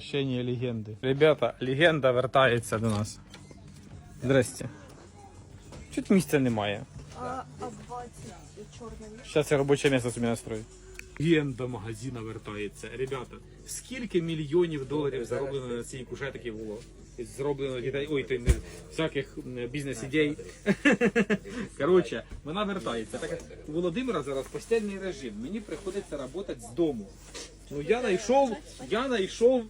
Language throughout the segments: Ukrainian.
Возвращение легенди. Ребята, легенда вертається до нас. Здрасте. Чуть місця немає. А, а 20 чорне є? Зараз я робоче місце собі настрою. Легенда магазина вертається. Ребята, скільки мільйонів доларів зароблено на цій кушетки було? Зроблено дітей, ой, ти не всяких бізнес-ідей. Коротше, вона вертається. Так як у Володимира зараз постільний режим. Мені приходиться працювати з дому. Ну я знайшов, я знайшов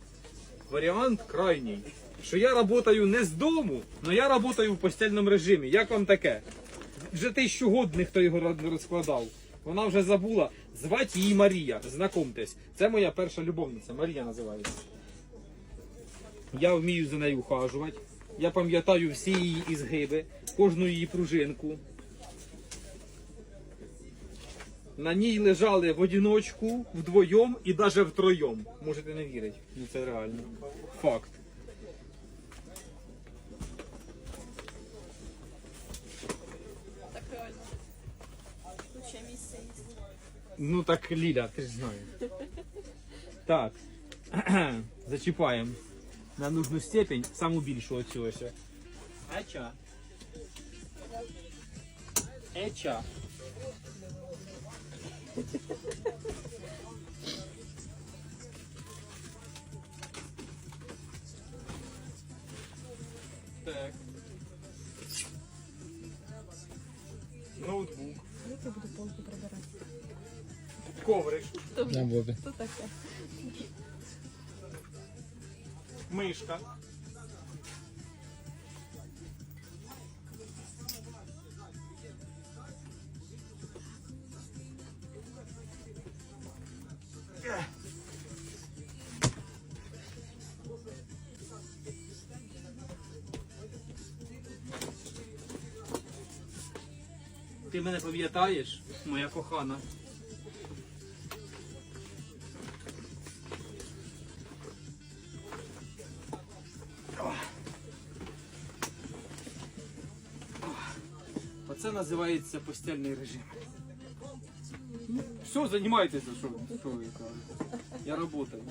варіант крайній. Що я працюю не з дому, але я працюю в постільному режимі. Як вам таке? Вже тисячу год ніхто його не розкладав. Вона вже забула. Звати її Марія. Знакомтесь. Це моя перша любовниця. Марія називається. Я вмію за нею ухажувати. Я пам'ятаю всі її ізгиби, кожну її пружинку. На ній лежали в одиночку, вдвоєм і навіть втроєм. Можете не вірити. Ну це реально. Факт. Так реально. Тут ще місце є. Ну так, Ліля, ти ж знаєш. Так. Зачіпаємо на нужну степень саму більшу оцю ось. Еча. Еча. Так. Ноутбук. Як я буду полку прибирати? Коврик. На Бобі. Таке? Мишка. Ти мене пам'ятаєш, моя кохана? Оце називається постільний режим. Все, занимайтесь, что, что ви. Я працюю.